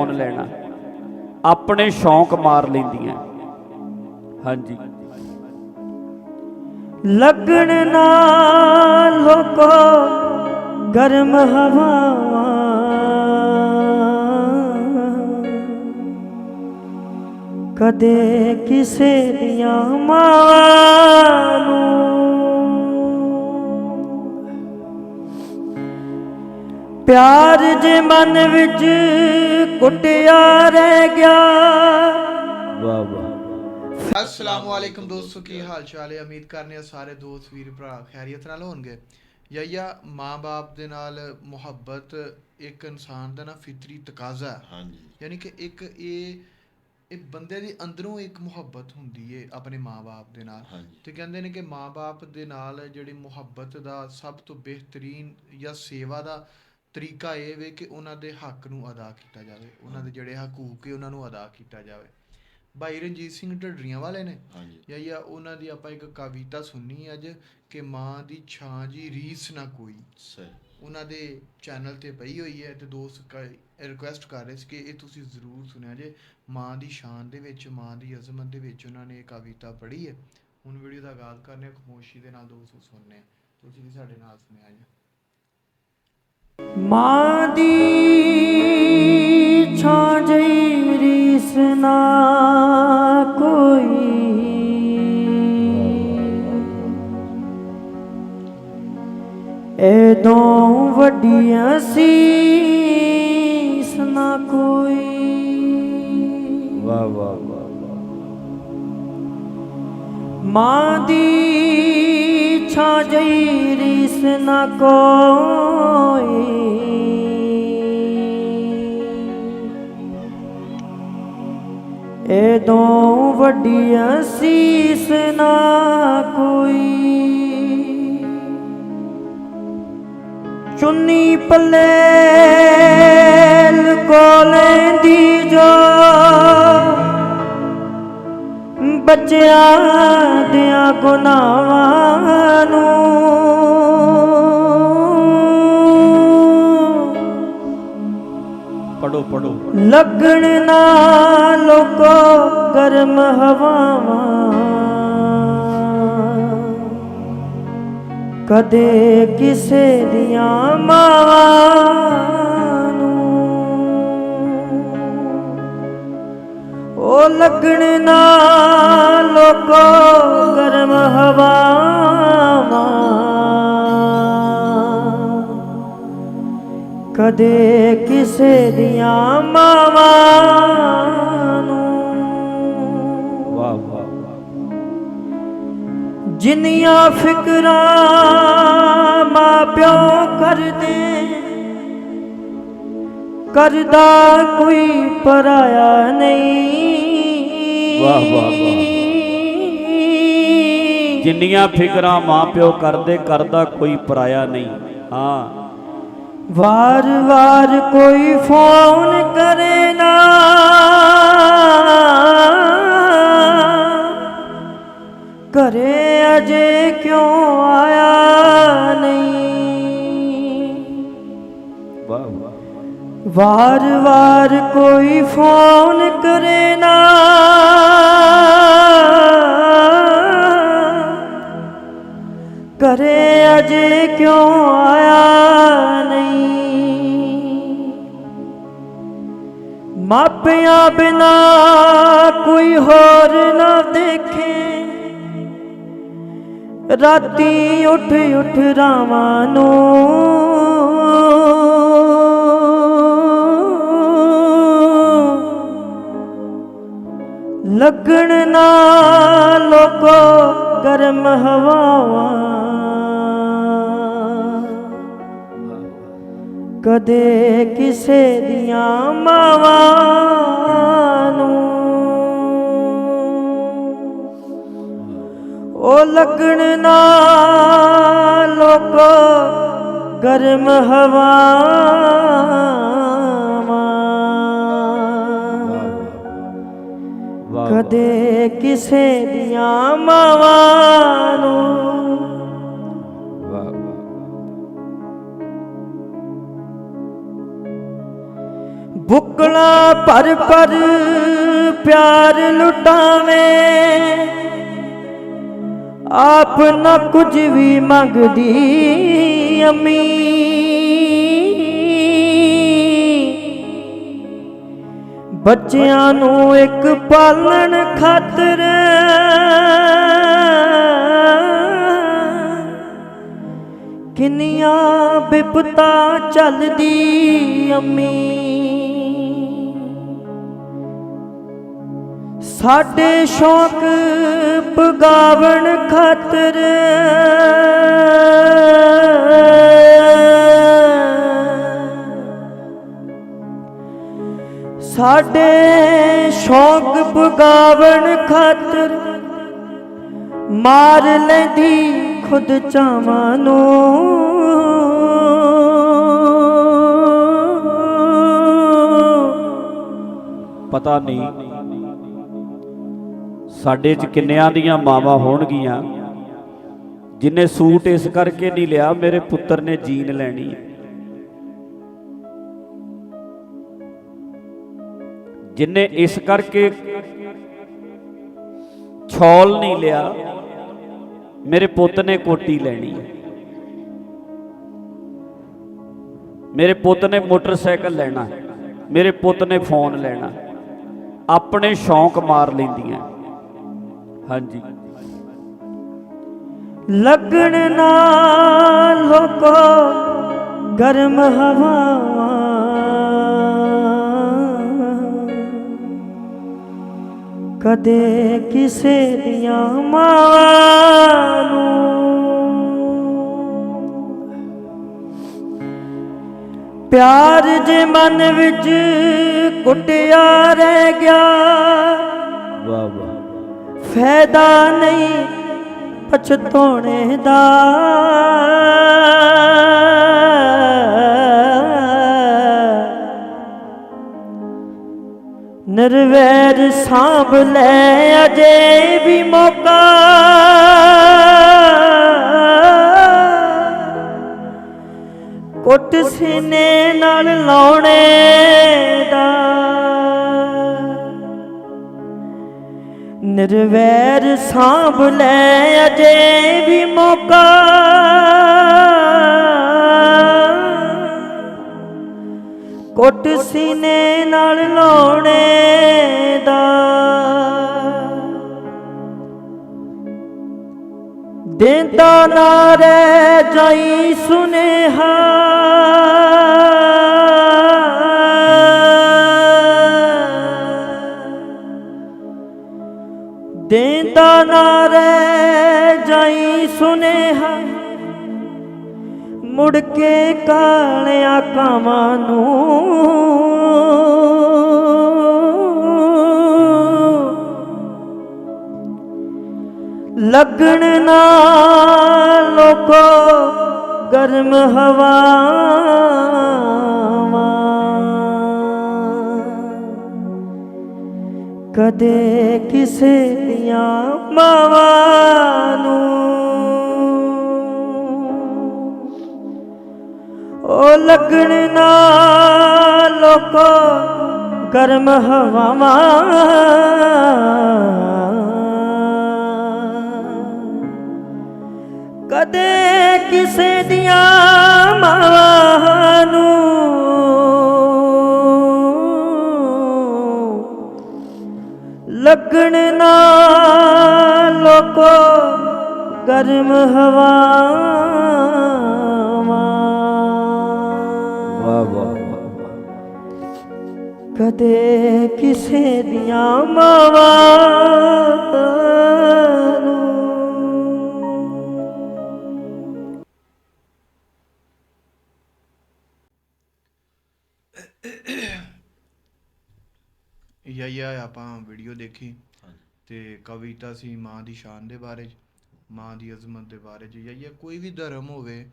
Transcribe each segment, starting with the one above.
ਸੁਣ ਲੈਣਾ? ਆਪਣੇ ਸ਼ੌਂਕ ਮਾਰ ਲੈਂਦੀਆਂ। ਹਾਂਜੀ। ਲੱਗਣ ਨਾ ਲੋਕੋ, ਗਰਮ ਹਵਾਵਾਂ। ਕਦੇ ਕਿਸੇ ਦੀਆਂ ਮਾਵਾਂ ਨੂੰ ਪਿਆਰ ਜੇ ਮਨ ਵਿੱਚ ਕੁੱਟਿਆ ਰਹਿ ਗਿਆ। ਵਾਹ ਵਾਹ। ਅਸਲਾਮ ਵਾਲੇਕਮ ਦੋਸਤੋ ਕੀ ਹਾਲ ਚਾਲ ਹੈ? ਉਮੀਦ ਕਰਨੇ ਆ ਸਾਰੇ ਦੋਸਤ ਵੀਰ ਭਰਾ ਖੈਰੀਅਤ ਨਾਲ ਹੋਣਗੇ। ਯਾ ਮਾਂ-ਬਾਪ ਦੇ ਨਾਲ ਮੁਹੱਬਤ ਇੱਕ ਇਨਸਾਨ ਦਾ ਨਾ ਫਿਤਰੀ ਤਕਾਜ਼ਾ ਹੈ। ਹਾਂਜੀ। ਯਾਨੀ ਕਿ ਇੱਕ ਇਹ ਇਹ ਬੰਦੇ ਦੇ ਅੰਦਰੋਂ ਇੱਕ ਮੁਹੱਬਤ ਹੁੰਦੀ ਏ ਆਪਣੇ ਮਾਂ-ਬਾਪ ਦੇ ਨਾਲ। ਤੇ ਕਹਿੰਦੇ ਨੇ ਕਿ ਮਾਂ-ਬਾਪ ਦੇ ਨਾਲ ਜਿਹੜੀ ਮੁਹੱਬਤ ਦਾ ਸਭ ਤੋਂ ਬਿਹਤਰੀਨ ਜਾਂ ਸੇਵਾ ਦਾ ਤਰੀਕਾ ਇਹ ਵੇ ਕਿ ਉਹਨਾਂ ਦੇ ਹੱਕ ਨੂੰ ਅਦਾ ਕੀਤਾ ਜਾਵੇ ਉਹਨਾਂ ਦੇ ਜਿਹੜੇ ਹਕੂਕ ਏ ਉਹਨਾਂ ਨੂੰ ਅਦਾ ਕੀਤਾ ਜਾਵੇ। ਭਾਈ ਰਣਜੀਤ ਸਿੰਘ ਢੱਡਰੀਆਂ ਵਾਲੇ ਨੇ। ਹਾਂਜੀ। ਜਾਂ ਜਾਂ ਉਹਨਾਂ ਦੀ ਆਪਾਂ ਇੱਕ ਕਵਿਤਾ ਸੁਣਨੀ ਅੱਜ ਕਿ ਮਾਂ ਦੀ ਛਾਂ ਜੀ ਰੀਸ ਨਾ ਕੋਈ। ਸਹੀ। ਉਹਨਾਂ ਦੇ ਚੈਨਲ ਤੇ ਪਈ ਹੋਈ ਹੈ ਤੇ ਦੋਸਤ ਰਿਕੁਐਸਟ ਕਰ ਰਹੇ ਸੀ ਕਿ ਇਹ ਤੁਸੀਂ ਜ਼ਰੂਰ ਸੁਣਿਆ ਜੇ। ਮਾਂ ਦੀ ਸ਼ਾਨ ਦੇ ਵਿੱਚ ਮਾਂ ਦੀ ਅਜ਼ਮਤ ਦੇ ਵਿੱਚ ਉਹਨਾਂ ਨੇ ਇਹ ਕਵਿਤਾ ਪੜ੍ਹੀ ਹੈ। ਹੁਣ ਵੀਡੀਓ ਦਾ ਆਗਾਜ਼ ਕਰਨੇ ਖਾਮੋਸ਼ੀ ਦੇ ਨਾਲ ਦੋਸਤੋ ਸੁਣਨੇ ਆ। ਤੁਸੀਂ ਵੀ ਸਾਡੇ ਨਾਲ ਸੁਣਿਆ ਜੀ। ਮਾਂ ਦੀ ਛਾਂ ਜਈ ਰੀਸ ਨਾ ਕੋਈ। ਐਦੋਂ ਵੱਡੀਆਂ ਸੀਸ ਨਾ ਕੋਈ। ਵਾਹ ਵਾਹ ਵਾਹ। ਮਾਂ ਦੀ ਛਾਂ ਜਈ ਰੀਸ ਨਾ ਕੋਈ। ਐਦੋਂ ਵੱਡੀਆਂ ਸੀਸ ਨਾ ਕੋਈ। ਚੁੰਨੀ ਪੱਲੇ ਲੁਕੋ ਲੈਂਦੀ ਜੋ ਬੱਚਿਆਂ ਦਿਆਂ ਗੁਨਾਹਾਂ ਨੂੰ ਪੜੋ ਲੱਗਣ ਨਾ ਲੋਕੋ ਕਰਮ ਹਵਾਵਾਂ। ਕਦੇ ਕਿਸੇ ਦੀਆਂ ਮਾਵਾਂ ਨੂੰ। ਉਹ ਲੱਗਣ ਨਾ ਲੋਕੋ ਕਰਮ ਹਵਾਵਾਂ ਕਦੇ ਕਿਸੇ ਦੀਆਂ ਮਾਵਾਂ ਨੂੰ। ਵਾਹ ਵਾਹ ਵਾਹ। ਜਿੰਨੀਆਂ ਫਿਕਰਾਂ ਮਾਂ ਪਿਓ ਕਰਦੇ ਕਰਦਾ ਕੋਈ ਪਰਾਇਆ ਨਹੀਂ। ਵਾਹ, ਵਾਹ, ਜਿੰਨੀਆਂ ਫਿਕਰਾਂ ਮਾਪਿਓ ਕਰਦੇ ਕਰਦਾ ਕੋਈ ਪਰਾਇਆ ਨਹੀਂ। ਹਾਂ। ਵਾਰ ਵਾਰ ਕੋਈ ਫੋਨ ਕਰੇ ਨਾ। ਘਰੇ ਅਜੇ ਕਿਉਂ ਆਇਆ ਨਹੀਂ? ਵਾਹ ਵਾਰ ਵਾਰ ਕੋਈ ਫੋਨ ਕਰੇ ਨਾ। ਕਰੇ ਅਜੇ ਕਿਉਂ ਆਇਆ ਨਹੀਂ? ਮਾਪਿਆਂ ਬਿਨਾ ਕੋਈ ਹੋਰ ਨਾ ਦੇਖੇ। ਰਾਤੀ ਉੱਠ ਉੱਠ ਰਾਵਾਂ ਨੂੰ। ਲੱਗਣ ਨਾ ਲੋਕੋ ਗਰਮ ਹਵਾਵਾਂ ਕਦੇ ਕਿਸੇ ਦੀਆਂ ਮਾਵਾਂ ਨੂੰ। ਉਹ ਲੱਗਣ ਨਾ ਲੋਕੋ ਗਰਮ ਹਵਾਵਾਂ। ਵਾਹ ਕਦੇ ਕਿਸੇ ਦੀਆਂ ਮਾਵਾਂ ਨੂੰ ਬੁੱਕ ਬੁਕਲਾ ਪਰ ਪਰ ਪਿਆਰ ਲੁਟਾਵੇ। ਆਪ ਨਾ ਕੁਝ ਵੀ ਮੰਗਦੀ ਅਮੀ। ਬੱਚਿਆਂ ਨੂੰ ਇੱਕ ਪਾਲਣ ਖਾਤਰ ਕਿੰਨੀਆਂ ਬਿਪਤਾ ਚੱਲਦੀ ਅੰਮੀ। ਸਾਡੇ ਸ਼ੌਕ ਪਗਾਵਣ ਖਾਤਰ। ਸਾਡੇ ਸ਼ੌਕ ਪਗਾਵਣ ਖਾਤਰ ਮਾਰ ਲੈਂਦੀ ਖੁਦ ਚਾਵਾਂ ਨੂੰ। ਪਤਾ ਨਹੀਂ ਸਾਡੇ 'ਚ ਕਿੰਨਿਆਂ ਦੀਆਂ ਮਾਵਾਂ ਹੋਣਗੀਆਂ? ਜਿਨੇ ਸੂਟ ਇਸ ਕਰਕੇ ਨਹੀਂ ਲਿਆ, ਮੇਰੇ ਪੁੱਤਰ ਨੇ ਜੀਨ ਲੈਣੀ ਹੈ। ਜਿਨੇ ਇਸ ਕਰਕੇ ਛੋਲ ਨਹੀਂ ਲਿਆ, ਮੇਰੇ ਪੁੱਤ ਨੇ ਕੋਟੀ ਲੈਣੀ ਹੈ। ਮੇਰੇ ਪੁੱਤ ਨੇ ਮੋਟਰਸਾਈਕਲ ਲੈਣਾ ਮੇਰੇ ਪੁੱਤ ਨੇ ਫੋਨ ਲੈਣਾ ਆਪਣੇ ਸ਼ੌਂਕ ਮਾਰ ਲੈਂਦੀਆਂ ਹਾਂਜੀ। ਲੱਗਣ ਨਾ ਲੋਕੋ ਗਰਮ ਹਵਾਵਾਂ। ਕਦੇ ਕਿਸੇ ਦੀਆਂ ਮਾਵਾਂ ਨੂੰ। ਪਿਆਰ ਜੇ ਮਨ ਵਿੱਚ ਕੁੱਟਿਆ ਰਹਿ ਗਿਆ। ਵਾਹ ਵਾਹ। ਫਾਇਦਾ ਨਹੀਂ ਪਛਤਾਉਣੇ ਦਾ। ਨਿਰਵੈਰ ਸਾਂਭ ਲੈ ਅਜੇ ਵੀ ਮੌਕਾ। ਕੁੱਟ ਸੀਨੇ ਨਾਲ ਲਾਉਣੇ। ਨਿਰਵੈਰ ਸਾਂਭ ਲੈ, ਅਜੇ ਵੀ ਮੌਕਾ। ਕੁੱਟ ਸੀਨੇ ਨਾਲ ਲਾਉਣੇ ਦਾ। ਦੇਂਦਾ ਨਾ ਰਹਿ ਜਾਈ ਸੁਨੇਹਾ। ਦੇਂਦਾ ਨਾ ਰਹਿ ਜਾਈ ਸੁਨੇਹਾ। ਮੁੜ ਕੇ ਕਾਲਿਆਂ ਕਾਵਾਂ ਨੂੰ। ਲੱਗਣ ਨਾ ਲੋਕੋ ਗਰਮ ਹਵਾ। ਕਦੇ ਕਿਸੇ ਦੀਆਂ ਮਾਵਾਂ ਨੂੰ। ਉਹ ਲੱਗਣ ਨਾ ਲੋਕੋ ਗਰਮ ਹਵਾਵਾਂ ਲੱਗਣ ਨਾ ਲੋਕੋ ਗਰਮ ਹਵਾਵਾਂ। ਵਾਹ ਵਾਹ। ਕਦੇ ਕਿਸੇ ਦੀਆਂ ਮਾਵਾਂ ਦੇਖੀ। ਤੇ ਕਵਿਤਾ ਸੀ ਮਾਂ ਦੀ ਸ਼ਾਨ ਦੇ ਬਾਰੇ 'ਚ ਮਾਂ ਦੀ ਅਜ਼ਮਤ ਦੇ ਬਾਰੇ 'ਚ ਯਾ ਯਾ ਕੋਈ ਵੀ ਧਰਮ ਹੋਵੇ।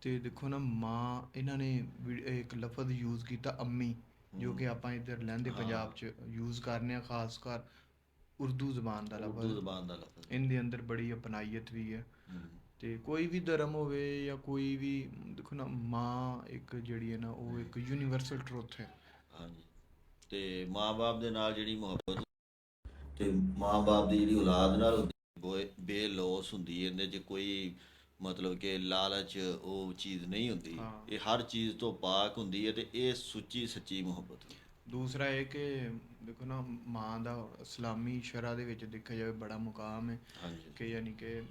ਤੇ ਦੇਖੋ ਨਾ ਮਾਂ ਇਹਨਾਂ ਨੇ ਵੀ- ਇੱਕ ਲਫ਼ਜ਼ ਯੂਜ਼ ਕੀਤਾ ਅੰਮੀ ਜੋ ਕਿ ਆਪਾਂ ਇੱਧਰ ਲਹਿੰਦੇ ਪੰਜਾਬ 'ਚ ਯੂਜ਼ ਕਰਨੇ ਆ ਖਾਸ ਕਰ ਉਰਦੂ ਜ਼ਬਾਨ ਦਾ ਉਰਦੂ ਲਫ਼ਜ਼ ਜ਼ਬਾਨ ਦਾ ਲਫ਼ਜ਼। ਇਹਦੇ ਅੰਦਰ ਬੜੀ ਅਪਨਾਈਅਤ ਵੀ ਹੈ। ਹਮ, ਤੇ ਕੋਈ ਵੀ ਧਰਮ ਹੋਵੇ ਜਾਂ ਕੋਈ ਵੀ ਦੇਖੋ ਨਾ ਮਾਂ ਇੱਕ ਜਿਹੜੀ ਹੈ ਨਾ ਉਹ ਇੱਕ ਯੂਨੀਵਰਸਲ ਟਰੁੱਥ ਹੈ। ਹਾਂਜੀ। ਤੇ ਮਾਂ-ਬਾਪ ਦੇ ਨਾਲ ਜਿਹੜੀ ਮੁਹੱਬਤ ਤੇ ਮਾਂ-ਬਾਪ ਦੀ ਜਿਹੜੀ ਔਲਾਦ ਨਾਲ ਹੁੰਦੀ ਬੋਏ ਬੇਲੋਸ ਹੁੰਦੀ ਹੈ ਇਹਦੇ 'ਚ ਕੋਈ ਮਤਲਬ ਕਿ ਲਾਲਚ ਉਹ ਚੀਜ਼ ਨਹੀਂ ਹੁੰਦੀ। ਹਾਂ। ਇਹ ਹਰ ਚੀਜ਼ ਤੋਂ ਪਾਕ ਹੁੰਦੀ ਹੈ ਤੇ ਇਹ ਸੁੱਚੀ ਸੱਚੀ ਮੁਹੱਬਤ। ਦੂਸਰਾ ਇਹ ਕਿ ਦੇਖੋ ਨਾ ਮਾਂ ਦਾ ਇਸਲਾਮੀ ਸ਼ਰਾ ਦੇ ਵਿੱਚ ਦੇਖਿਆ ਜਾਵੇ ਬੜਾ ਮੁਕਾਮ ਹੈ ਹਾਂਜੀ। ਕਿ ਯਾਨੀ ਕਿ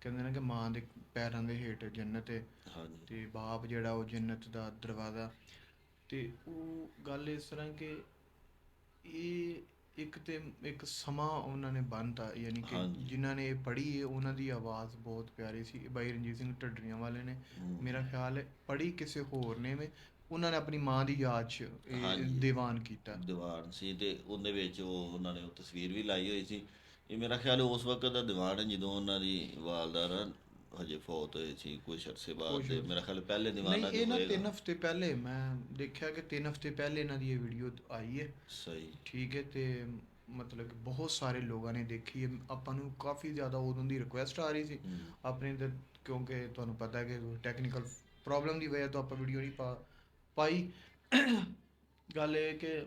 ਕਹਿੰਦੇ ਨੇ ਕਿ ਮਾਂ ਦੇ ਪੈਰਾਂ ਦੇ ਹੇਠ ਜੰਨਤ ਹੈ ਹਾਂਜੀ। ਤੇ ਬਾਪ ਜਿਹੜਾ ਉਹ ਜੰਨਤ ਦਾ ਦਰਵਾਜ਼ਾ। ਤੇ ਉਹ ਗੱਲ ਇਸ ਤਰ੍ਹਾਂ ਕਿ ਇਹ ਇੱਕ ਤੇ ਇੱਕ ਸਮਾਂ ਉਹਨਾਂ ਨੇ ਬੰਨਤਾ ਯਾਨੀ ਕਿ ਹਾਂਜੀ। ਜਿਨ੍ਹਾਂ ਨੇ ਇਹ ਪੜ੍ਹੀ ਹੈ ਉਹਨਾਂ ਦੀ ਆਵਾਜ਼ ਬਹੁਤ ਪਿਆਰੀ ਸੀ ਬਾਈ ਰਣਜੀਤ ਸਿੰਘ ਢੱਡਰੀਆਂ ਵਾਲੇ ਨੇ। ਮੇਰਾ ਖਿਆਲ ਹੈ ਪੜ੍ਹੀ ਕਿਸੇ ਹੋਰ ਨੇ ਵੇ ਉਹਨਾਂ ਨੇ ਆਪਣੀ ਮਾਂ ਦੀ ਯਾਦ 'ਚ ਇਹ ਹਾਂਜੀ। ਦੀਵਾਨ ਕੀਤਾ ਦੀਵਾਨ ਸੀ ਤੇ ਉਹਦੇ ਵਿੱਚ ਉਹ ਉਹਨਾਂ ਨੇ ਉਹ ਤਸਵੀਰ ਵੀ ਲਾਈ ਹੋਈ ਸੀ ਇਹ ਮੇਰਾ ਖਿਆਲ ਉਸ ਵਕਤ ਦਾ ਦੀਵਾਨ ਹੈ ਜਦੋਂ ਉਹਨਾਂ ਦੀ ਵਾਲਦਾ ਨਾ ਹਜੇ ਫੌਤ ਹੋਏ ਸੀ ਕੁਝ ਅਰਸੇ ਬਾਅਦ ਤੇ ਮੇਰਾ ਖਿਆਲ ਪਹਿਲੇ ਨਹੀਂ ਦੀਵਾਨਾਂ ਇਹ ਨਾ ਹੋਏਗਾ। ਤਿੰਨ ਹਫ਼ਤੇ ਪਹਿਲੇ ਮੈਂ ਦੇਖਿਆ ਕਿ ਤਿੰਨ ਹਫ਼ਤੇ ਪਹਿਲੇ ਇਹਨਾਂ ਦੀ ਇਹ ਵੀਡੀਓ ਆਈ ਹੈ। ਸਹੀ। ਠੀਕ ਹੈ ਤੇ ਮਤਲਬ ਕਿ ਬਹੁਤ ਸਾਰੇ ਲੋਕਾਂ ਨੇ ਦੇਖੀ ਹੈ। ਆਪਾਂ ਨੂੰ ਕਾਫੀ ਜ਼ਿਆਦਾ ਉਦੋਂ ਦੀ ਰਿਕੁਐਸਟ ਆ ਰਹੀ ਸੀ। ਆਪਣੇ ਤੇ ਕਿਉਂਕਿ ਤੁਹਾਨੂੰ ਪਤਾ ਹੈ ਕਿ ਟੈਕਨੀਕਲ ਪ੍ਰੋਬਲਮ ਦੀ ਵਜ੍ਹਾ ਤੋਂ ਆਪਾਂ ਵੀਡੀਓ ਨਹੀਂ ਪਾ ਪਾਈ। ਗੱਲ ਇਹ ਕਿ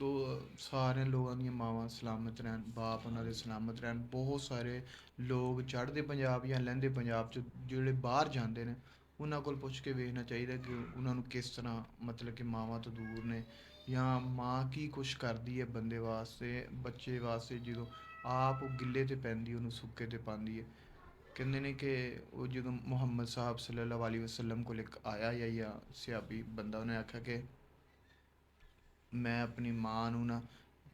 ਦੋ ਸਾਰੇ ਲੋਕਾਂ ਦੀਆਂ ਮਾਵਾਂ ਸਲਾਮਤ ਰਹਿਣ, ਬਾਪ ਉਹਨਾਂ ਦੇ ਸਲਾਮਤ ਰਹਿਣ। ਬਹੁਤ ਸਾਰੇ ਲੋਕ ਚੜ੍ਹਦੇ ਪੰਜਾਬ ਜਾਂ ਲਹਿੰਦੇ ਪੰਜਾਬ ਚ ਜਿਹੜੇ ਬਾਹਰ ਜਾਂਦੇ ਨੇ, ਉਹਨਾਂ ਕੋਲ ਪੁੱਛ ਕੇ ਵੇਖਣਾ ਚਾਹੀਦਾ ਕਿ ਉਹਨਾਂ ਨੂੰ ਕਿਸ ਤਰ੍ਹਾਂ ਮਤਲਬ ਕਿ ਮਾਵਾਂ ਤੋਂ ਦੂਰ ਨੇ ਜਾਂ ਮਾਂ ਕੀ ਕੁਛ ਕਰਦੀ ਹੈ ਬੰਦੇ ਵਾਸਤੇ, ਬੱਚੇ ਵਾਸਤੇ ਜਦੋਂ ਆਪ ਉਹ ਗਿੱਲੇ ਤੇ ਪੈਂਦੀ, ਉਹਨੂੰ ਸੁੱਕੇ ਤੇ ਪਾਉਂਦੀ ਹੈ। ਕਹਿੰਦੇ ਨੇ ਕਿ ਉਹ ਜਦੋਂ ਮੁਹੰਮਦ ਸਾਹਿਬ ਸੱਲੱਲਾਹੁ ਅਲੈਹਿ ਵਸੱਲਮ ਕੋਲ ਇੱਕ ਆਇਆ ਜਾਂ ਜਾਂ ਸਿਆਬੀ ਬੰਦਾ, ਉਹਨੇ ਆਖਿਆ ਕਿ ਮੈਂ ਆਪਣੀ ਮਾਂ ਨੂੰ ਨਾ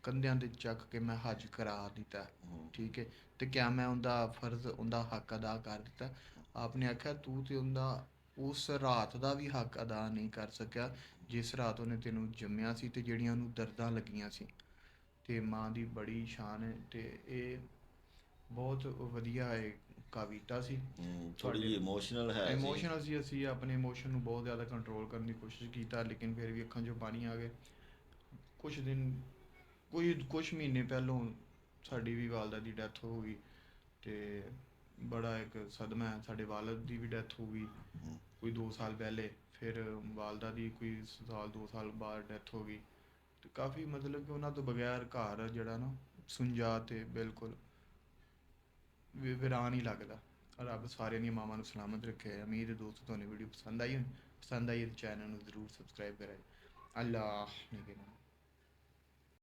ਕੰਧਿਆਂ ਤੇ ਚੱਕ ਕੇ ਮੈਂ ਹੱਜ ਕਰਾ ਦਿੱਤਾ। ਠੀਕ ਹੈ? ਤੇ ਕਿਆ ਮੈਂ ਉਹਦਾ ਫਰਜ਼ ਉਹਦਾ ਹੱਕ ਅਦਾ ਕਰ ਦਿੱਤਾ। ਆਪਨੇ ਆਖਿਆ ਤੂੰ ਤੇ ਉਹਦਾ ਉਸ ਰਾਤ ਦਾ ਵੀ ਹੱਕ ਅਦਾ ਨਹੀਂ ਕਰ ਸਕਿਆ ਜਿਸ ਰਾਤ ਉਹਨੇ ਤੈਨੂੰ ਜੰਮਿਆ ਸੀ ਤੇ ਜਿਹੜੀਆਂ ਉਹਨੂੰ ਦਰਦਾਂ ਲੱਗੀਆਂ ਸੀ। ਤੇ ਮਾਂ ਦੀ ਬੜੀ ਸ਼ਾਨ ਹੈ ਤੇ ਇਹ ਬਹੁਤ ਵਧੀਆ ਹੈ ਕਵਿਤਾ ਸੀ। ਥੋੜੀ ਜਿਹੀ ਇਮੋਸ਼ਨਲ ਹੈ। ਇਮੋਸ਼ਨਲ ਸੀ ਅਸੀਂ ਆਪਣੇ ਇਮੋਸ਼ਨ ਨੂੰ ਬਹੁਤ ਜ਼ਿਆਦਾ ਕੰਟਰੋਲ ਕਰਨ ਦੀ ਕੋਸ਼ਿਸ਼ ਕੀਤਾ ਲੇਕਿਨ ਫਿਰ ਵੀ ਅੱਖਾਂ 'ਚੋਂ ਪਾਣੀ ਆ ਗਏ। ਕੁਝ ਦਿਨ, ਕੋਈ ਕੁਝ ਮਹੀਨੇ ਪਹਿਲੋਂ ਸਾਡੀ ਵੀ ਵਾਲਦਾ ਦੀ ਡੈਥ ਹੋ ਗਈ ਤੇ ਬੜਾ ਇੱਕ ਸਦਮਾ ਹੈ, ਸਾਡੇ ਵਾਲਦ ਦੀ ਵੀ ਡੈਥ ਹੋ ਗਈ। ਕੋਈ 2 ਸਾਲ ਪਹਿਲੇ, ਫਿਰ ਵਾਲਦਾ ਦੀ ਕੋਈ ਸਾਲ 2 ਸਾਲ ਬਾਅਦ ਡੈਥ ਹੋ ਗਈ। ਤੇ ਕਾਫੀ ਮਤਲਬ ਕਿ ਉਹਨਾਂ ਤੋਂ ਬਗੈਰ ਘਰ ਜਿਹੜਾ ਨਾ ਸੁੰਜਾ ਤੇ ਬਿਲਕੁਲ ਵੀ ਹੀ ਲੱਗਦਾ। ਰੱਬ ਸਾਰਿਆਂ ਦੀਆਂ ਮਾਵਾਂ ਨੂੰ ਸਲਾਮਤ ਰੱਖੇ। ਉਮੀਦ ਹੈ ਦੋਸਤੋ, ਤੁਹਾਨੂੰ ਵੀਡੀਓ ਪਸੰਦ ਆਈ ਹੋਣੀ। ਪਸੰਦ ਆਈ ਹੈ ਚੈਨਲ ਨੂੰ ਜ਼ਰੂਰ ਸਬਸਕ੍ਰਾਈਬ ਕਰਿਓ। ਅੱਲਾਹ ਨੇ